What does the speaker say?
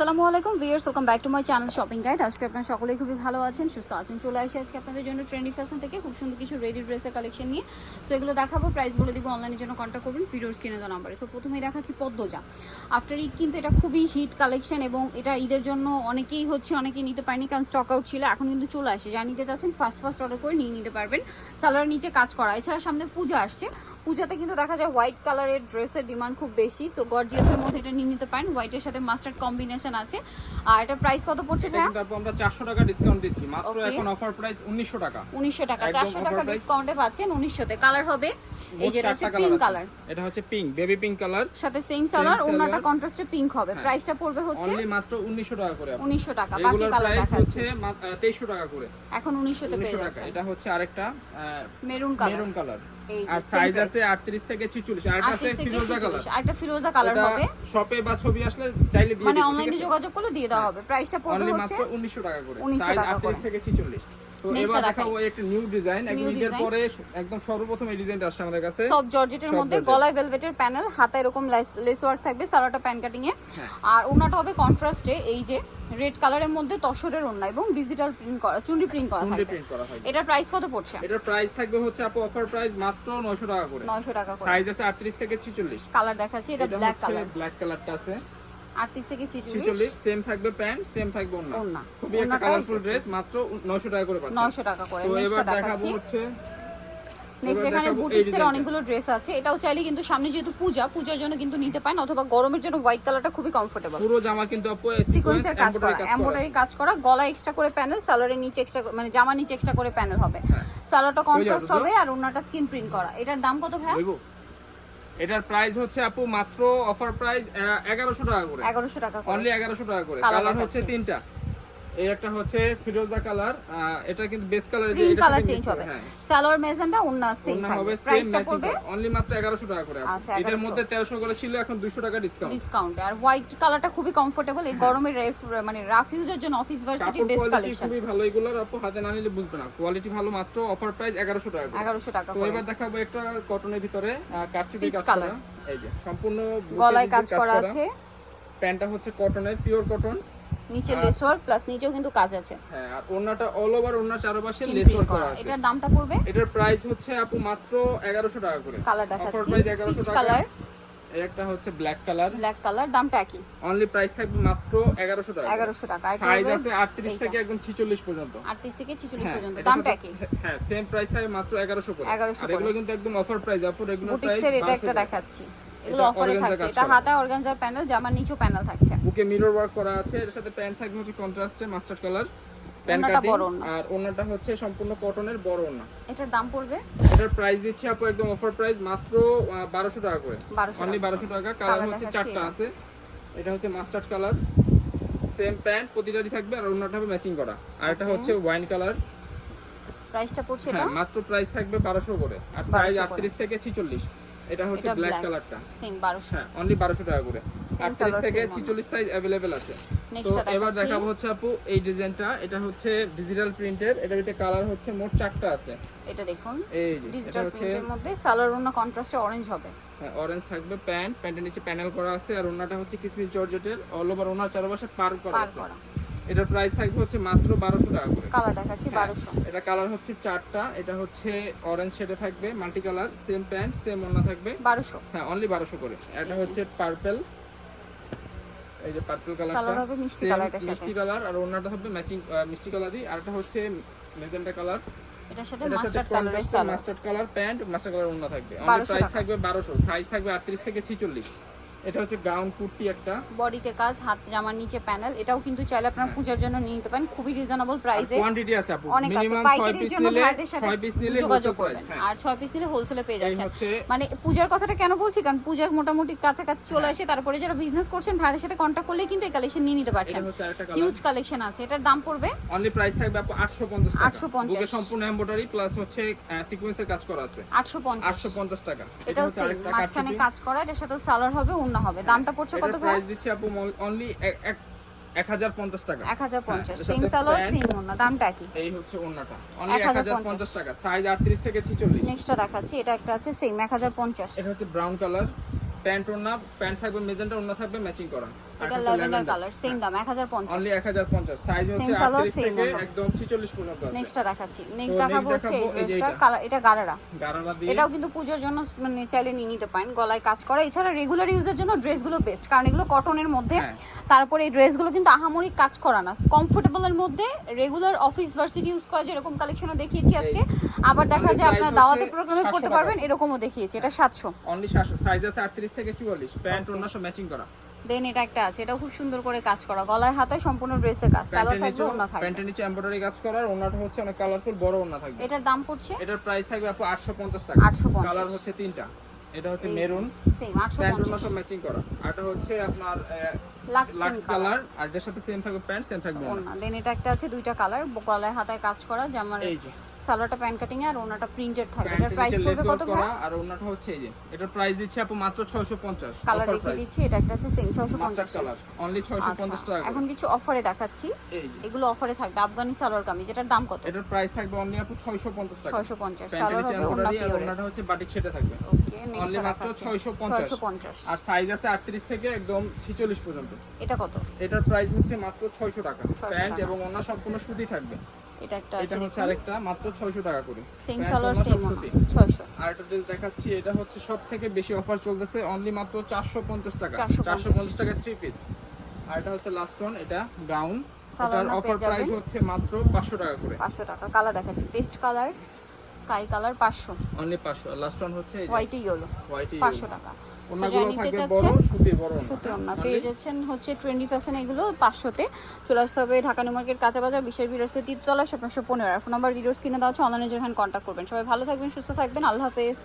আসসালামু আলাইকুম viewers, welcome back to my channel shopping guide. আজকে আপনারা সকলেই খুবই ভালো আছেন, সুস্থ আছেন, চলে আসি আজকে আপনাদের জন্য ট্রেন্ডি ফ্যাশন থেকে খুব সুন্দর কিছু রেডি ড্রেসের কালেকশন নিয়ে। সো এগুলো দেখাবো প্রাইস বলে দিব অনলাইনের জন্য কন্ট্যাক্ট করবেন, ভিডিওর স্ক্রিনে দেওয়া নাম্বারে সো প্রথমেই দেখাচ্ছি পদ্মজা। আফটার ঈদ কিন্তু এটা খুবই হিট কালেকশন এবং এটা ঈদের জন্য অনেকেই হচ্ছে, অনেকেই নিতে পারেনি কারণ স্টক আউট ছিল, এখন কিন্তু চলে আসে। যা নিতে চাচ্ছেন ফার্স্ট ফার্স্ট অর্ডার করে নিয়ে নিতে পারবেন। সালোয়ার নিচে কাজ করা। এছাড়া সামনে পূজা আসছে। পূজাতে কিন্তু দেখা যায় হোয়াইট কালারের ড্রেসের ডিমান্ড খুব বেশি। সো গর্জিয়াসের মধ্যে এটা নিয়ে নিতে পারেন। হোয়াইটের সাথে মাস্টার্ড কম্বিনেশন আছে। আর এটা প্রাইস কত পড়ছে ভাইয়া? কিন্তু আমরা 400 টাকা ডিসকাউন্ট দিচ্ছি। মাত্র এখন অফার প্রাইস 1900 টাকা। উনিশশো টাকা। একদম চারশো offer টাকা ডিসকাউন্টে পাচ্ছেন উনিশশোতে। কালার হবে? এই যেটা হচ্ছে পিঙ্ক কালার এটা হচ্ছে পিঙ্ক বেবি পিঙ্ক কালার সাথে সেম অন্যটা সালোয়ার। কন্ট্রাস্টে পিঙ্ক হবে। হ্যাঁ। প্রাইসটা পড়বে হচ্ছে অনলি মাত্র 1900 টাকা করে আপু। উনিশশো টাকা। বাকি কালার দেখাচ্ছি। হচ্ছে 2300 টাকা করে। এখন উনিশশোতে পেয়ে যাচ্ছে এটা হচ্ছে আরেকটা মেরুন কালার মেরুন কালার আর সাইজ আছে 38 থেকে 46 আর আছে ফিরোজা কালার ছেচল্লিশ ফিরোজা কালার হবে। শপে বা ছবি আসলে চাইলে দিয়ে মানে অনলাইনে যোগাযোগ করলে দিয়ে দেওয়া হবে। প্রাইসটা পড়বে হচ্ছে মাত্র 1900 টাকা করে। 1900 সাইজ টাকা 38 থেকে 46 তো Next এবার দেখাবো একটা নিউ ডিজাইন একদম ঈদের পরে একদম সর্বপ্রথম এই ডিজাইনটা আসছে আমাদের কাছে। সব জর্জেটের মধ্যে গলায় ভেলভেটের প্যানেল হাতে এরকম লেস ওয়ার্ক থাকবে সালোয়ারটা প্যান কাটিং এ। হ্যাঁ। আর ওনাটা হবে কন্ট্রাস্টে এই যে রেড কালারের মধ্যে তসরের ওন্না এবং ডিজিটাল প্রিন্ট করা চুন্ডি প্রিন্ট করা থাকবে। এটার প্রাইস কত পড়ছে? এটার প্রাইস থাকবে হচ্ছে আপু অফার প্রাইস মাত্র 900 টাকা করে। 900 টাকা করে। সাইজ আছে 38 থেকে 46 কালার দেখাচ্ছি এটা এটা ব্ল্যাক কালার ব্ল্যাক কালারটা আছে। 38 থেকে 46 46 সেম থাকবে প্যান্ট সেম থাকবে ওন্না ওন্না খুবই একটা কালারফুল ড্রেস মাত্র 900 টাকা করে পাচ্ছেন। 900 টাকা করে। নেক্সটটা দেখাচ্ছি। হচ্ছে নেক্সট এখানে বুটিক্সের অনেকগুলো ড্রেস আছে এটাও চাইলে কিন্তু সামনে যেহেতু পূজা পূজার জন্য কিন্তু নিতে পারেন অথবা গরমের জন্য হোয়াইট কালারটা খুবই কমফোর্টেবল পুরো জামা কিন্তু সিকোয়েন্সের কাজ করা এমব্রয়ডারি কাজ করা গলা এক্সট্রা করে প্যানেল সালোয়ারের নিচে এক্সট্রা মানে জামা নিচে এক্সট্রা করে প্যানেল হবে। হ্যাঁ। সালোয়ারটা কন্ট্রাস্ট হবে আর ওনাটা স্কিন প্রিন্ট করা। এটার দাম কত ভাই এটার প্রাইস হচ্ছে আপু মাত্র অফার প্রাইস 1100 টাকা করে। এগারোশো টাকা করে। অনলি 1100 টাকা করে। কালার হচ্ছে তিনটা। এই একটা হচ্ছে ফিরোজা কালার এটা কিন্তু base colour green colour change হবে। সালোয়ার মেজানটা ওন্না সেম। থাকবে। প্রাইসটা পড়বে অনলি মাত্র 1100 টাকা করে। আচ্ছা, এটার মধ্যে 1300 করে ছিল এখন 200 টাকা ডিসকাউন্ট ডিসকাউন্টে আর হোয়াইট কালারটা খুবই কমফোর্টেবল এই গরমের রেফ- মানে রাফ ইউজের জন্য অফিস ভার্সিটি বেস্ট কালেকশন খুবই ভালো এগুলোর আপু হাতে না নিলে বুঝবে না। কোয়ালিটি ভালো মাত্র অফার প্রাইস 1100 টাকা করে। এগারোশো টাকা তো করে। এবার দেখাবো একটা কটনের ভিতরে কাটচুপি Peach কাজ color। করা এই যে সম্পূর্ণ গলায় কাজ করা আছে। প্যান্টটা হচ্ছে কটনের পিওর কটন নিচে লেস ওয়ার্ক প্লাস নিচেও কিন্তু কাজ আছে। হ্যাঁ আর ওন্নাটা অল ওভার ওন্নার চারপাশে লেস ওয়ার্ক করা। আছে। এটার দামটা পড়বে? এটার প্রাইস হচ্ছে আপু মাত্র 1100 টাকা করে। কালার অফার দেখাচ্ছি প্রাইস পিচ 1100 টাকা। কালার একটা হচ্ছে ব্ল্যাক কালার ব্ল্যাক কালার দামটা একই। অনলি প্রাইস থাকবে মাত্র 1100 টাকা এগারোশো টাকা। এটা সাইজ আছে 38 থেকে একদম 46 পর্যন্ত। আটত্রিশ থেকে ছিচল্লিশ হ্যাঁ, পর্যন্ত। দামটা একই। হ্যাঁ সেম প্রাইস থাকে মাত্র 1100 করে। 1100 আর এগুলো কিন্তু একদম অফার প্রাইস আপু। রেগুলার প্রাইস বুটিক্সের এটা একটা দেখাচ্ছি। এগুলো অফারে থাকছে। এটা হাতা অর্গানজার প্যানেল জামার নিচেও প্যানেল থাকছে। বুকে মিরর ওয়ার্ক করা আছে এর সাথে প্যান্ট থাকবে হচ্ছে কন্ট্রাস্টে মাস্টার্ড কালার প্যান্ট কাটিং আর ওন্নাটা হচ্ছে সম্পূর্ণ কটনের বড় ওন্না এটার দাম পড়বে? এটার প্রাইস দিচ্ছি আপু একদম অফার প্রাইস মাত্র বারোশো টাকা করে। অনলি টাকা। বারোশো টাকা। কালার হচ্ছে চারটা আছে। এটা হচ্ছে মাস্টার্ড কালার সেম প্যান্ট প্রতিটারই থাকবে আর হবে ম্যাচিং করা। আর এটা হচ্ছে ওয়াইন কালার প্রাইসটা পড়ছে এটা? মাত্র প্রাইস থাকবে করে। আর সাইজ 1200 আটত্রিশ থেকে ছিচল্লিশ। এটা হচ্ছে ব্ল্যাক কালারটা সেম বারোশো। হ্যাঁ অনলি বারোশো টাকা করে। Same আটত্রিশ colour, থেকে same ছিচল্লিশ সাইজ অ্যাভেলেবেল আছে। তো নেক্সটটা এবার দেখাবো হচ্ছে আপু এই ডিজাইনটা এটা হচ্ছে ডিজিটাল প্রিন্টের এটা ভিতরে কালার হচ্ছে মোট চারটা আছে। এটা দেখুন এই ডিজিটাল প্রিন্টের মধ্যে সালোয়ার ওনা কন্ট্রাস্টে অরেঞ্জ হবে। হ্যাঁ অরেঞ্জ থাকবে প্যান্ট। প্যান্টের নিচে প্যানেল করা আছে। আর ওনাটা হচ্ছে কিসমিস জর্জেটের। অল ওভার ওনার চারপাশে পার করা আছে। করা। এটার প্রাইস থাকবে হচ্ছে মাত্র বারোশো টাকা করে। কালার দেখাচ্ছি হ্যাঁ, বারোশো। এটা কালার হচ্ছে চারটা এটা হচ্ছে অরেঞ্জ শেডে থাকবে multi colour same pant same ওনা থাকবে। বারোশো। হ্যাঁ অনলি বারোশো করে। এটা হচ্ছে পার্পল এই যে পার্পল কালারটা হবে মিষ্টি মিষ্টি কালার আর ওনাটা হবে ম্যাচিং মিষ্টি কালারই আর এটা হচ্ছে মেজেন্টা কালার এটার সাথে mustard salwar mustard colour pant master colour ওন্না থাকবে। 1200 প্রাইস। থাকবে 1200 সাইজ থাকবে 38 থেকে 46 এটা হচ্ছে গাউন কুর্তি একটা। বডিতে কাজ হাত জামার নিচে প্যানেল এটাও কিন্তু চাইলে আপনার পূজার জন্য নিয়ে নিতে পারেন। খুবই রিজনেবল প্রাইসে কোয়ান্টিটি আছে আপু। অনেক আছে। 6 পাইকারির পিস জন্য নিলে ভাইদের সাথে 6 পিস নিলে যোগাযোগ করবেন। হ্যাঁ। আর ছয় পিস নিলে হোলসেলে পেয়ে যাচ্ছেন। মানে পূজার কথাটা কেন বলছি? কারণ পূজা মোটামুটি কাছাকাছি চলে আসে। তারপরে যারা বিজনেস করছেন ভাইদের সাথে কন্ট্যাক্ট করলেই কিন্তু এই কালেকশন নিয়ে নিতে পারছেন। হিউজ কালেকশন আছে। এটার দাম পড়বে? অনলি প্রাইস থাকবে আপু 850 টাকা। 850 বুকে সম্পূর্ণ এমব্রয়ডারি প্লাস হচ্ছে সিকোয়েন্সের কাজ করা আছে। আটশো পঞ্চাশ। 850 টাকা। এটা হচ্ছে মাঝখানে কাজ করা এটার সাথে সালোয়ার হবে অন্য হবে। দামটা পড়ছে কত প্রাইস দিচ্ছি আপু অনলি 1050 টাকা। এক হাজার পঞ্চাশ। হ্যাঁ, এটার সেম সাথে সালোয়ার সেম অন্য দামটা কি এই হচ্ছে ওন্নাটা অনলি 1050 1050 টাকা। সাইজ 38 থেকে 46 নেক্সটটা দেখাচ্ছি এটা একটা আছে সেম এক হাজার পঞ্চাশ। এটা হচ্ছে ব্রাউন কালার প্যান্ট প্যান্ট থাকবে মেজেন্টা থাকবে ম্যাচিং করা। এটা হচ্ছে ল্যাভেন্ডার কালার সেম দাম এক হাজার পঞ্চাশ। অনলি এক হাজার পঞ্চাশ। সাইজ হচ্ছে Same color, আটত্রিশ same থেকে একদম ছিচল্লিশ পর্যন্ত আছে। নেক্সটটা দেখাচ্ছি। নেক্সট দেখাবো হচ্ছে এই দেখাবো এই যে ড্রেসটা কালার এটা গারারা। গারারা দিয়ে এটাও কিন্তু পুজোর জন্য মানে চাইলে নিয়ে নিতে পারেন গলায় কাজ করা। এছাড়া রেগুলার ইউজের জন্য ড্রেসগুলো বেস্ট কারণ এগুলো কটনের মধ্যে হ্যাঁ। তারপরে এই ড্রেসগুলো কিন্তু আহামরি কাজ করা না। কমফোর্টেবলের মধ্যে রেগুলার অফিস ভার্সিটি ইউজ করা যেরকম কালেকশনও দেখিয়েছি আজকে। আবার দেখা যায় আপনার হচ্ছে দাওয়াতে প্রোগ্রামে 700 পড়তে পারবেন এরকমও দেখিয়েছি এটা সাতশো। অনলি সাতশো সাইজ আছে আটত্রিশ থেকে চুয়াল্লিশ প্যান্ট অন্য সব ম্যাচিং করা। দেন এটা একটা আছে এটা খুব সুন্দর করে কাজ করা গলায় হাতায় সম্পূর্ণ ড্রেসের কাজ সালোয়ার থাকবে ওনা থাকবে। প্যান্টের নিচে এমব্রয়ডারি কাজ করার ওনাটা হচ্ছে অনেক কালারফুল বড় ওনা থাকবে। এটার দাম পড়ছে? এটার প্রাইস থাকবে আপু আটশো পঞ্চাশ টাকা। 850 কালার হচ্ছে তিনটা। এটা হচ্ছে মেরুন। প্যান্ট সব ম্যাচিং করা। আর এটা হচ্ছে আপনার লাক্স লাক্স কালার আর এটার সাথে সেম থাকবে প্যান্ট সেম থাকবে ওনা দেন এটা একটা আছে দুইটা কালার গলায় হাতায় কাজ করা যেমন এই যে। সালোয়ারটা প্যান্ট কাটিং আর ওনাটা প্রিন্টেড থাকবে। এটার প্রাইস পড়বে কত work আর ওনাটা হচ্ছে এই যে। এটার প্রাইস দিচ্ছে আপু মাত্র 650 কালার দেখিয়ে দিচ্ছি এটা একটা আছে সেম কালার অনলি 650 টাকা এখন কিছু অফারে দেখাচ্ছি। এগুলো অফারে থাকবে আফগানি সালোয়ার কামিজ এটার দাম কত? এটার প্রাইস থাকবে অনলি আপু 650 টাকা। সালোয়ার হবে ওনা ওনাটা হচ্ছে বাটিক সেটে থাকবে। অনলি মাত্র দেখাচ্ছি 650 পঞ্চাশ। আর সাইজ আছে 38 থেকে একদম 46 পর্যন্ত। এটা কত? এটার প্রাইস হচ্ছে মাত্র 600 টাকা। প্যান্ট এবং ওনা সম্পূর্ণ সুতি থাকবে। এটা একটা এটা হচ্ছে আরেকটা মাত্র 600 টাকা করে। সেম সালোয়ার সেম সব সুতি। ছয়শো। আর একটা ড্রেস দেখাচ্ছি এটা হচ্ছে সব থেকে বেশি অফার চলতেছে অনলি মাত্র 450 টাকা। 450 450 টাকা থ্রি পিস আর এটা হচ্ছে লাস্ট ওয়ান এটা সালোয়ার এটার অফার প্রাইস হচ্ছে মাত্র 500 টাকা করে। পাঁচশো টাকা। কালার দেখাচ্ছি। পেস্ট কালার স্কাই কালার পাঁচশো। অনলি 500 লাস্ট ওয়ান হচ্ছে এই হোয়াইট ইয়েলো হোয়াইট পাঁচশো টাকা। পেয়ে যাচ্ছেন? হচ্ছে ট্রেন্ডি ফ্যাশন এগুলো পাঁচশোতে। চলে আসতে হবে ঢাকা নিউ মার্কেট কাঁচা বাজার বিশেষ বিরস্তি তিনতলা সাতশো পনেরো। ফোন নাম্বার ভিডিওস কিনে দেওয়া হচ্ছে অনলাইনে যেখানে কন্ট্যাক্ট করবেন। সবাই ভালো থাকবেন সুস্থ থাকবেন। আল্লাহ হাফেজ।